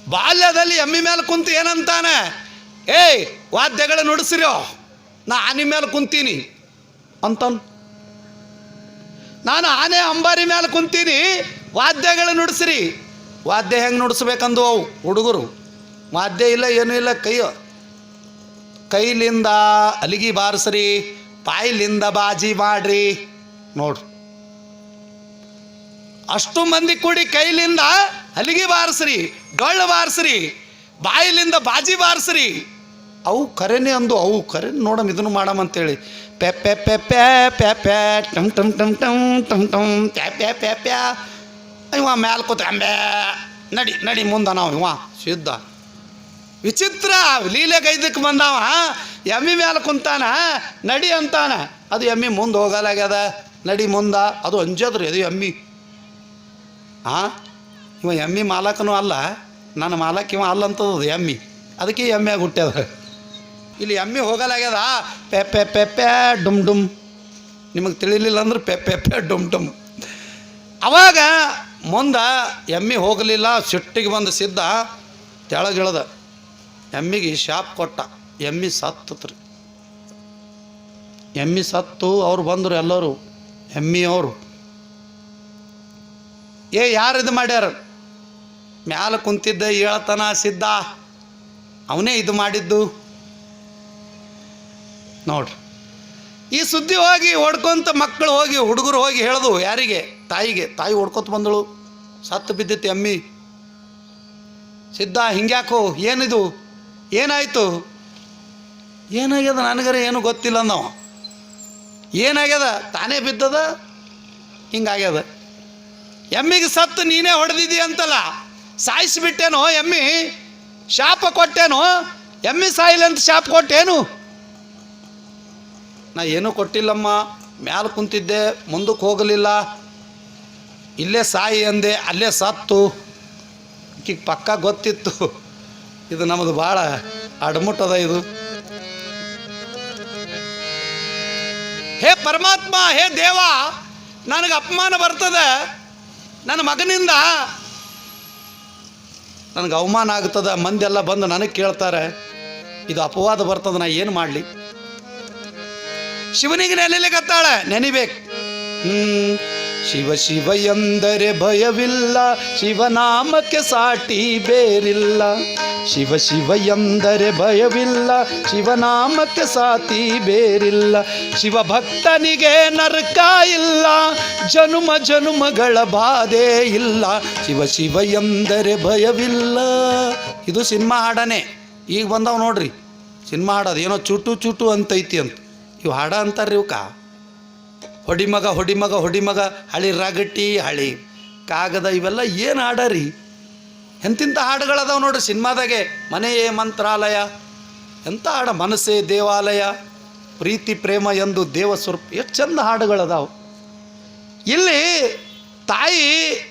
ಬಾಲ್ಯದಲ್ಲಿ ಎಮ್ಮಿ ಮೇಲೆ ಕುಂತು ಏನಂತಾನೆ? ಏಯ್, ವಾದ್ಯಗಳ ನುಡಿಸಿರೋ, ನಾ ಆನೆ ಮೇಲೆ ಕುಂತೀನಿ ಅಂತನ್ ನಾನು ಆನೆ ಅಂಬಾರಿ ಮೇಲೆ ಕುಂತೀನಿ, ವಾದ್ಯಗಳು ನುಡಿಸ್ರಿ. ವಾದ್ಯ ಹೆಂಗೆ ನುಡಿಸ್ಬೇಕಂದು ಅವು ಹುಡುಗರು. ವಾದ್ಯ ಇಲ್ಲ, ಏನೂ ಇಲ್ಲ ಕೈ ಕೈಲಿಂದ ಅಲಿಗಿ ಬಾರಿಸ್ರಿ, ಪಾಯಿಲಿಂದ ಬಾಜಿ ಮಾಡ್ರಿ. ನೋಡ್ರಿ. ಅಷ್ಟು ಮಂದಿ ಕೂಡಿ ಕೈಲಿಂದ ಹಲಿಗೆ ಬಾರಿಸ್ರಿ, ಡೊಳ್ಳು ಬಾರಿಸ್ರಿ, ಬಾಯಿಲಿಂದ ಬಾಜಿ ಬಾರಿಸ್ರಿ. ಅವು ಕರೆನೆ ಅಂದು, ಅವು ಕರೆ ನೋಡಮ್, ಇದನ್ನು ಮಾಡಮ್ ಅಂತೇಳಿ. ಪ್ಯಾ ಪ್ಯಾ ಪ್ಯಾ ಪ್ಯಾ ಪ್ಯಾ ಪ್ಯಾ ಟಮ್ ಟಮ್ ಟಮ್ ಟಮ್ ಟಮ್ ಟಮ್ ಪ್ಯಾ ಪ್ಯಾ ಪ್ಯಾ ಪ್ಯಾ ಇವ ಮ್ಯಾಲ್ ಕೂತ ಅಂಬ್ಯಾ ನಡಿ ನಡಿ, ಮುಂದ ನಾವು ಇವ. ಸಿದ್ಧ ವಿಚಿತ್ರ ಲೀಲೆ ಗೈದಕ್ಕೆ ಬಂದಾವ ಎಮ್ಮಿ ಮ್ಯಾಲ ಕುಂತಾನ ನಡಿ ಅಂತಾನ. ಅದು ಎಮ್ಮಿ ಮುಂದೆ ಹೋಗಲಾಗ್ಯದ, ನಡಿ ಮುಂದ. ಅದು ಅಂಜದ್ರಿ, ಅದು ಎಮ್ಮಿ. ಆ ಇವ ಎಮ್ಮಿ ಮಾಲಕನೂ ಅಲ್ಲ, ನನ್ನ ಮಾಲಕ್ ಇವ ಅಲ್ಲ ಅಂತದ ಎಮ್ಮಿ. ಅದಕ್ಕೆ ಎಮ್ಮೆ ಹುಟ್ಟ್ಯದ. ಇಲ್ಲಿ ಎಮ್ಮಿ ಹೋಗಲಾಗ್ಯದ. ಪೆ ಪೆ ಪೆ ಪೆ, ಡುಮ್ ಡುಮ್. ನಿಮಗೆ ತಿಳಿಲಿಲ್ಲ ಅಂದ್ರೆ ಪೆ ಪೆ ಪೆ, ಡುಮ್ ಡುಮ್. ಅವಾಗ ಮುಂದೆ ಎಮ್ಮಿ ಹೋಗಲಿಲ್ಲ, ಸಿಟ್ಟಿಗೆ ಬಂದು ಸಿದ್ಧ ತೆಳಗಿಳದ. ಎಮ್ಮಿಗೆ ಶಾಪ್ ಕೊಟ್ಟ. ಎಮ್ಮಿ ಸತ್ತತ್ರಿ. ಎಮ್ಮಿ ಸತ್ತು, ಅವ್ರು ಬಂದರು ಎಲ್ಲರೂ. ಎಮ್ಮಿ ಅವರು ಏ, ಯಾರು ಇದು ಮಾಡ್ಯಾರ? ಮ್ಯಾಲ ಕುಂತಿದ್ದ ಏಳತನ ಸಿದ್ಧ. ಅವನೇ ಇದು ಮಾಡಿದ್ದು. ನೋಡ್ರಿ, ಈ ಸುದ್ದಿ ಹೋಗಿ ಹೊಡ್ಕೊಂತ ಮಕ್ಕಳು ಹೋಗಿ ಹುಡುಗರು ಹೋಗಿ ಹೇಳ್ದು ಯಾರಿಗೆ? ತಾಯಿಗೆ. ತಾಯಿ ಹೊಡ್ಕೊತ ಬಂದಳು. ಸತ್ತು ಬಿದ್ದಿತ್ತು ಎಮ್ಮಿ. ಸಿದ್ಧ, ಹಿಂಗ್ಯಾಕೋ? ಏನಿದು? ಏನಾಯ್ತು? ಏನಾಗ್ಯದ ನನಗರ ಏನು ಗೊತ್ತಿಲ್ಲ ನಾವು ಏನಾಗ್ಯದ? ತಾನೇ ಬಿದ್ದದ? ಹಿಂಗಾಗ್ಯದ. ಎಮ್ಮಿಗೆ ಸತ್ತು ನೀನೇ ಹೊಡೆದಿದ್ದೀಯ ಅಂತಲ್ಲ. ಸಾಯಿಸಿಬಿಟ್ಟೇನೋ ಎಮ್ಮಿ? ಶಾಪ ಕೊಟ್ಟೇನೋ? ಎಮ್ಮಿ ಸಾಯಿಲಂತ ಶಾಪ ಕೊಟ್ಟೇನು? ನಾ ಏನೂ ಕೊಟ್ಟಿಲ್ಲಮ್ಮ. ಮ್ಯಾಲ ಕುಂತಿದ್ದೆ ಮುಂದಕ್ಕೆ ಹೋಗಲಿಲ್ಲ. ಇಲ್ಲೇ ಸಾಯಿ ಅಂದೆ, ಅಲ್ಲೇ ಸತ್ತು. ಈಗ ಪಕ್ಕ ಗೊತ್ತಿತ್ತು. ಇದು ನಮ್ಮದು ಭಾಳ ಅಡಮುಟ್ಟದ ಇದು. ಹೇ ಪರಮಾತ್ಮ, ಹೇ ದೇವ, ನನಗೆ ಅಪಮಾನ ಬರ್ತದೆ. ನನ್ನ ಮಗನಿಂದ ನನಗೆ ಅವಮಾನ ಆಗ್ತದ ಮಂದೆಲ್ಲ ಬಂದು ನನಗೆ ಕೇಳ್ತಾರೆ, ಇದು ಅಪವಾದ ಬರ್ತದೆ, ನಾ ಏನು ಮಾಡಲಿ? ಶಿವನಿಗೆ ನೆನೆಲಿಕತ್ತಾಳೆ ನೆನಿಬೇಕು. ಹ್ಮ್. ಶಿವ ಶಿವ ಎಂದರೆ ಭಯವಿಲ್ಲ, ಶಿವನಾಮಕ್ಕೆ ಸಾಟಿ ಬೇರಿಲ್ಲ. ಶಿವ ಶಿವ ಎಂದರೆ ಭಯವಿಲ್ಲ, ಶಿವನಾಮಕ್ಕೆ ಸಾತಿ ಬೇರಿಲ್ಲ. ಶಿವ ಭಕ್ತನಿಗೆ ನರಕ ಇಲ್ಲ, ಜನುಮ ಜನುಮಗಳ ಬಾಧೆ ಇಲ್ಲ. ಶಿವ ಶಿವ ಎಂದರೆ ಭಯವಿಲ್ಲ. ಇದು ಸಿನಿಮಾ ಹಾಡನೆ. ಈಗ ಬಂದವು ನೋಡ್ರಿ, ಸಿನಿಮಾ ಹಾಡೋದು. ಏನೋ ಚುಟು ಚುಟು ಅಂತೈತಿ ಅಂತ. ಇವು ಹಾಡ ಅಂತಾರ್ರಿ ಇವಕ್ಕ. ಹೊಡಿಮಗ ಹೊಡಿಮಗ ಹೊಡಿಮಗ, ಹಳಿ ರಾಗಟ್ಟಿ ಹಳಿ ಕಾಗದ ಇವೆಲ್ಲ ಏನು ಹಾಡರಿ? ಎಂತಿಂಥ ಹಾಡುಗಳದಾವ ನೋಡ್ರಿ ಸಿನಿಮಾದಾಗೆ? ಮನೆಯೇ ಮಂತ್ರಾಲಯ ಎಂಥ ಹಾಡ? ಮನಸ್ಸೇ ದೇವಾಲಯ, ಪ್ರೀತಿ, ಪ್ರೇಮ ಎಂದು ದೇವ ಸ್ವರೂಪ, ಎಷ್ಟು ಚಂದ ಹಾಡುಗಳದಾವು. ಇಲ್ಲಿ ತಾಯಿ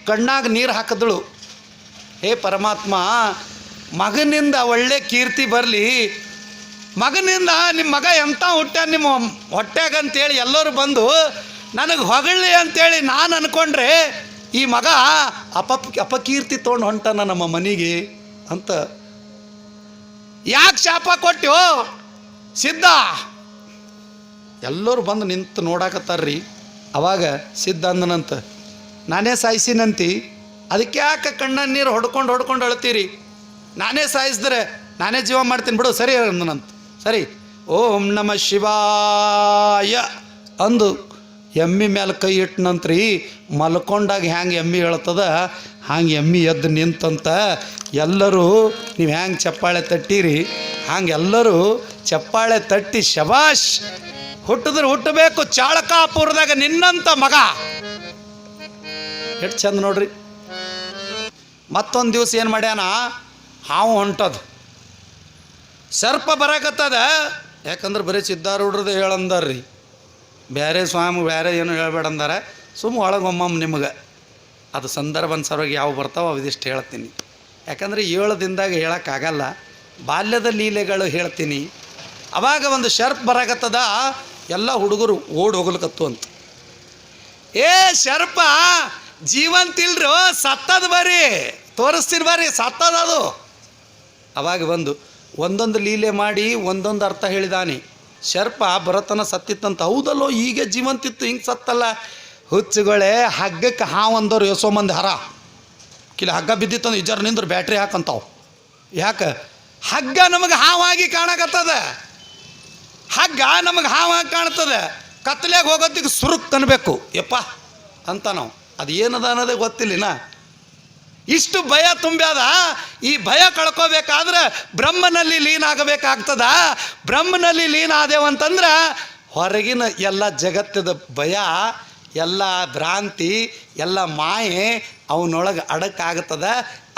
ಕಣ್ಣಾಗ ನೀರು ಹಾಕಿದಳು. ಹೇ ಪರಮಾತ್ಮ, ಮಗನಿಂದ ಒಳ್ಳೆ ಕೀರ್ತಿ ಬರಲಿ ಮಗನಿಂದ ನಿಮ್ಮ ಮಗ ಎಂಥ ಹುಟ್ಟ ನಿಮ್ಮ ಹೊಟ್ಯಾಗ ಅಂತೇಳಿ ಎಲ್ಲರೂ ಬಂದು, ನನಗೆ ಹೊಗಳಿ ಅಂತೇಳಿ ನಾನು ಅನ್ಕೊಂಡ್ರೆ ಈ ಮಗ ಅಪ, ಅಪಕೀರ್ತಿ ತೊಗೊಂಡು ಹೊಂಟನ ನಮ್ಮ ಮನೆಗೆ ಅಂತ. ಯಾಕೆ ಶಾಪ ಕೊಟ್ಟು ಸಿದ್ಧ. ಎಲ್ಲರೂ ಬಂದು ನಿಂತು ನೋಡಾಕತ್ತಾರ್ರಿ. ಅವಾಗ ಸಿದ್ಧ ಅಂದನಂತ, ನಾನೇ ಸಾಯಿಸಿನಂತಿ. ಅದಕ್ಕೆ ಯಾಕೆ ಕಣ್ಣ ನೀರು ಹೊಡ್ಕೊಂಡು ಹೊಡ್ಕೊಂಡು ಅಳ್ತೀರಿ? ನಾನೇ ಸಾಯಿಸಿದ್ರೆ ನಾನೇ ಜೀವ ಮಾಡ್ತೀನಿ ಬಿಡು, ಸರಿ ಅಂದನಂತ. ಸರಿ. ಓಂ ನಮ ಶಿವಾಯ ಅಂದು ಎಮ್ಮಿ ಮೇಲೆ ಕೈ ಇಟ್ಟನಂತ್ರಿ ಮಲ್ಕೊಂಡಾಗ ಹ್ಯಾಂಗೆ ಎಮ್ಮಿ ಹೇಳ್ತದ? ಹಂಗೆ ಎಮ್ಮಿ ಎದ್ದು ನಿಂತಂತ ಎಲ್ಲರೂ ನೀವು ಹ್ಯಾಂಗೆ ಚಪ್ಪಾಳೆ ತಟ್ಟಿರಿ? ಹಾಂಗೆ ಎಲ್ಲರೂ ಚಪ್ಪಾಳೆ ತಟ್ಟಿ ಶಬಾಷ್ ಹುಟ್ಟಿದ್ರೆ ಹುಟ್ಟಬೇಕು ಚಾಳಕಾಪುರದಾಗ ನಿನ್ನಂತ ಮಗ. ಎಷ್ಟು ಚಂದ ನೋಡ್ರಿ. ಮತ್ತೊಂದು ದಿವಸ ಏನು ಮಾಡ್ಯಾನ? ಹಾವು ಹೊಂಟದು. ಸರ್ಪ ಬರಕತ್ತದ? ಯಾಕಂದ್ರೆ ಬರೀ ಸಿದ್ಧಾರೂಢ್ರದ್ದು ಹೇಳಂದಾರ್ರಿ. ಬೇರೆ ಸ್ವಾಮಿ ಬೇರೆ ಏನು ಹೇಳಬೇಡ ಅಂದಾರ ಸುಮ್ಮ ಒಳಗೊಮ್ಮಮ್ಮ ನಿಮಗೆ. ಅದು ಸಂದರ್ಭ ಸರ್ವಾಗಿ ಯಾವ ಬರ್ತಾವೋ ಅವಿದಿಷ್ಟು ಹೇಳ್ತೀನಿ. ಯಾಕಂದರೆ ಏಳು ದಿನದಾಗ ಹೇಳೋಕ್ಕಾಗಲ್ಲ. ಬಾಲ್ಯದ ಲೀಲೆಗಳು ಹೇಳ್ತೀನಿ. ಅವಾಗ ಒಂದು ಶರ್ಪ್ ಬರಾಕತ್ತದ, ಎಲ್ಲ ಹುಡುಗರು ಓಡ್ ಹೋಗ್ಲಿಕ್ಕತ್ತು ಅಂತ. ಏ ಶರ್ಪ ಜೀವಂತಿಲ್ರು ಸತ್ತದ ಬರ್ರಿ ತೋರಿಸ್ತೀನಿ ಬರ್ರಿ ಸತ್ತದ ಅದು. ಅವಾಗ ಬಂದು ಒಂದೊಂದು ಲೀಲೆ ಮಾಡಿ ಒಂದೊಂದು ಅರ್ಥ ಹೇಳಿದಾನೆ. ಶರ್ಪ ಭರತನ ಸತ್ತಿತ್ತಂತ. ಹೌದಲ್ಲೋ ಈಗ ಜೀವಂತಿತ್ತು, ಹಿಂಗೆ ಸತ್ತಲ್ಲ. ಹುಚ್ಚುಗಳೇ, ಹಗ್ಗಕ್ಕೆ ಹಾವಂದವ್ರು ಎಸೋ ಮಂದಿ ಹರ. ಕಿಲ ಹಗ್ಗ ಬಿದ್ದಿತ್ತಂದ್ರೆ ಇಜರ್ ನಿಂದ್ರೆ ಬ್ಯಾಟ್ರಿ ಹಾಕಂತಾವು. ಯಾಕೆ? ಹಗ್ಗ ನಮಗೆ ಹಾವಾಗಿ ಕಾಣಕತ್ತದ. ಹಗ್ಗ ನಮಗೆ ಹಾವಾಗಿ ಕಾಣ್ತದೆ ಕತ್ಲ್ಯಾಗ ಹೋಗೋದಿಕ್ಕೆ ಸುರುಕ್ ಅನ್ಬೇಕು. ಯಪ್ಪ, ಅಂತ ನಾವು. ಅದು ಏನದ ಅನ್ನೋದೇ ಗೊತ್ತಿಲ್ಲಿನ? ಇಷ್ಟು ಭಯ ತುಂಬ್ಯಾದ? ಈ ಭಯ ಕಳ್ಕೋಬೇಕಾದ್ರೆ ಬ್ರಹ್ಮನಲ್ಲಿ ಲೀನ ಆಗಬೇಕಾಗ್ತದ ಬ್ರಹ್ಮನಲ್ಲಿ ಲೀನ ಆದೇವಂತಂದ್ರೆ ಹೊರಗಿನ ಎಲ್ಲ ಜಗತ್ತದ ಭಯ, ಎಲ್ಲ ಭ್ರಾಂತಿ, ಎಲ್ಲ ಮಾಯೆ ಅವನೊಳಗೆ ಅಡಕ್ಕಾಗ್ತದ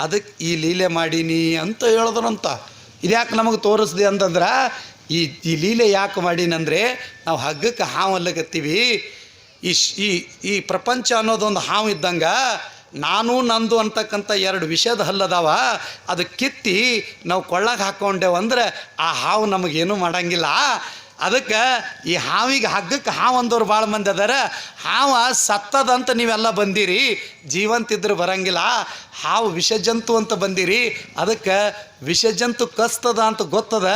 ಅದಕ್ಕೆ ಈ ಲೀಲೆ ಮಾಡೀನಿ ಅಂತ ಹೇಳಿದ್ರಂತ ಇದ್ಯಾಕೆ ನಮಗೆ ತೋರಿಸ್ದೆ ಅಂತಂದ್ರೆ, ಈ ಈ ಲೀಲೆ ಯಾಕೆ ಮಾಡೀನಂದರೆ ನಾವು ಹಗ್ಗಕ್ಕೆ ಹಾವು ಅಲ್ಲಕತ್ತೀವಿ. ಈ ಈ ಪ್ರಪಂಚ ಅನ್ನೋದೊಂದು ಹಾವು ಇದ್ದಂಗೆ ನಾನು ನಂದು ಅಂತಕ್ಕಂಥ ಎರಡು ವಿಷದ ಹಲ್ಲದವ, ಅದು ಕಿತ್ತಿ ನಾವು ಕೊಳ್ಳಕ್ಕೆ ಹಾಕ್ಕೊಂಡೇವು ಅಂದ್ರೆ ಆ ಹಾವು ನಮಗೇನು ಮಾಡಂಗಿಲ್ಲ. ಅದಕ್ಕೆ ಈ ಹಾವಿಗೆ ಹಗ್ಗಕ್ಕೆ ಹಾವು ಅಂದವ್ರು ಭಾಳ ಮಂದಿ ಅದಾರ. ಹಾವ ಸತ್ತದಂತ ನೀವೆಲ್ಲ ಬಂದಿರಿ ಜೀವಂತಿದ್ರೆ ಬರಂಗಿಲ್ಲ. ಹಾವು ವಿಷಜಂತು ಅಂತ ಬಂದಿರಿ, ಅದಕ್ಕೆ ವಿಷಜಂತು ಕಸ್ತದ ಅಂತ ಗೊತ್ತದ.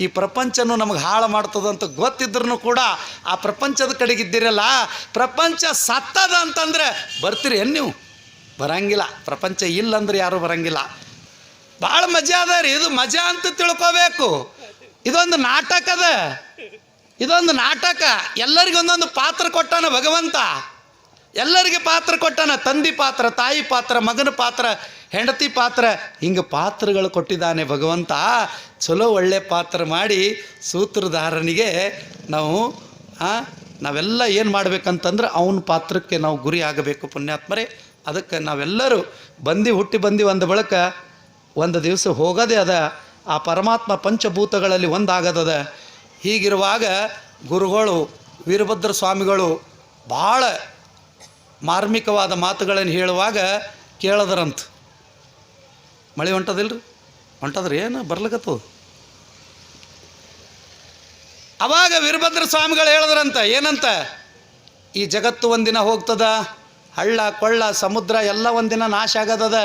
ಈ ಪ್ರಪಂಚನೂ ನಮಗೆ ಹಾಳು ಮಾಡ್ತದ ಅಂತ ಗೊತ್ತಿದ್ರು ಕೂಡ ಆ ಪ್ರಪಂಚದ ಕಡೆಗಿದ್ದಿರಲ್ಲ ಪ್ರಪಂಚ ಸತ್ತದ ಅಂತಂದ್ರೆ ಬರ್ತೀರಿ ಏನು ನೀವು? ಬರಂಗಿಲ್ಲ. ಪ್ರಪಂಚ ಇಲ್ಲಂದ್ರೆ ಯಾರೂ ಬರಂಗಿಲ್ಲ. ಭಾಳ ಮಜಾ ಅದ ರೀ. ಇದು ಮಜಾ ಅಂತ ತಿಳ್ಕೋಬೇಕು. ಇದೊಂದು ನಾಟಕ ಅದ. ಇದೊಂದು ನಾಟಕ. ಎಲ್ಲರಿಗೂ ಒಂದೊಂದು ಪಾತ್ರ ಕೊಟ್ಟಾನ ಭಗವಂತ. ಎಲ್ಲರಿಗೆ ಪಾತ್ರ ಕೊಟ್ಟಾನ. ತಂದಿ ಪಾತ್ರ, ತಾಯಿ ಪಾತ್ರ, ಮಗನ ಪಾತ್ರ, ಹೆಂಡತಿ ಪಾತ್ರ. ಹಿಂಗೆ ಪಾತ್ರಗಳು ಕೊಟ್ಟಿದ್ದಾನೆ ಭಗವಂತ. ಚಲೋ ಒಳ್ಳೆ ಪಾತ್ರ ಮಾಡಿ ಸೂತ್ರಧಾರನಿಗೆ ನಾವು ನಾವೆಲ್ಲ ಏನು ಮಾಡ್ಬೇಕಂತಂದ್ರೆ ಅವನ ಪಾತ್ರಕ್ಕೆ ನಾವು ಗುರಿ ಆಗಬೇಕು ಪುಣ್ಯಾತ್ಮರೇ. ಅದಕ್ಕೆ ನಾವೆಲ್ಲರೂ ಬಂದು ಹುಟ್ಟಿ ಬಂದು ಒಂದು ಬಳಕ ಒಂದು ದಿವಸ ಹೋಗೋದೇ ಅದ, ಆ ಪರಮಾತ್ಮ ಪಂಚಭೂತಗಳಲ್ಲಿ ಒಂದಾಗದದ. ಹೀಗಿರುವಾಗ ಗುರುಗಳು, ವೀರಭದ್ರ ಸ್ವಾಮಿಗಳು ಭಾಳ ಮಾರ್ಮಿಕವಾದ ಮಾತುಗಳನ್ನು ಹೇಳುವಾಗ ಕೇಳದ್ರಂತ. ಮಳೆ ಹೊಂಟದಿಲ್ರಿ? ಹೊಂಟದ್ರಿ ಏನು ಬರ್ಲಿಕತ್ತದ? ಅವಾಗ ವೀರಭದ್ರ ಸ್ವಾಮಿಗಳು ಹೇಳಿದ್ರಂತ, ಏನಂತ? ಈ ಜಗತ್ತು ಒಂದಿನ ಹೋಗ್ತದ? ಹಳ್ಳ, ಕೊಳ್ಳ, ಸಮುದ್ರ ಎಲ್ಲ ಒಂದಿನ ನಾಶ ಆಗದದ.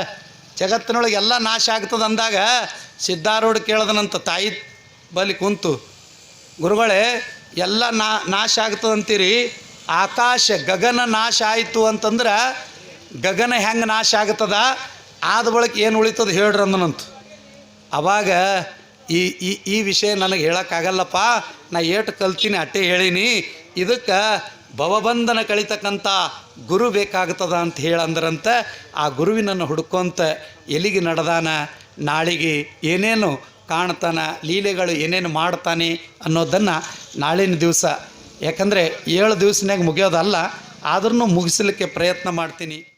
ಜಗತ್ತಿನೊಳಗೆ ಎಲ್ಲ ನಾಶ ಆಗ್ತದೆ ಅಂದಾಗ ಸಿದ್ಧಾರೂಢ ಕೇಳದನಂತ ತಾಯಿ ಬಲಿ ಕುಂತು, ಗುರುಗಳೇ, ಎಲ್ಲ ನಾ, ನಾಶ ಆಗ್ತದಂತೀರಿ ಆಕಾಶ ಗಗನ ನಾಶ ಆಯಿತು ಅಂತಂದ್ರೆ ಗಗನ ಹೆಂಗೆ ನಾಶ ಆಗ್ತದ? ಆದ ಬಳಕೆ ಏನು ಉಳಿತದ ಹೇಳ್ರಿ ಅಂದನಂತ. ಅವಾಗ ಈ ಈ ಈ ವಿಷಯ ನನಗೆ ಹೇಳೋಕ್ಕಾಗಲ್ಲಪ್ಪ ನಾ ಏಟು ಕಲ್ತೀನಿ, ಅಟ್ಟೆ ಹೇಳೀನಿ. ಇದಕ್ಕೆ ಭವಬಂಧನ ಕಳಿತಕ್ಕಂಥ ಗುರು ಬೇಕಾಗ್ತದ ಅಂತ ಹೇಳಂದ್ರಂತ ಆ ಗುರುವಿನನ್ನು ಹುಡ್ಕೊಂತ ಎಲ್ಲಿಗೆ ನಡೆದಾನ. ನಾಳಿಗೆ ಏನೇನು ಕಾಣ್ತಾನ, ಲೀಲೆಗಳು ಏನೇನು ಮಾಡ್ತಾನೆ ಅನ್ನೋದನ್ನು ನಾಳಿನ ದಿವಸ. ಯಾಕಂದರೆ ಏಳು ದಿವಸನಾಗ ಮುಗಿಯೋದಲ್ಲ ಆದ್ರೂ ಮುಗಿಸಲಿಕ್ಕೆ ಪ್ರಯತ್ನ ಮಾಡ್ತೀನಿ.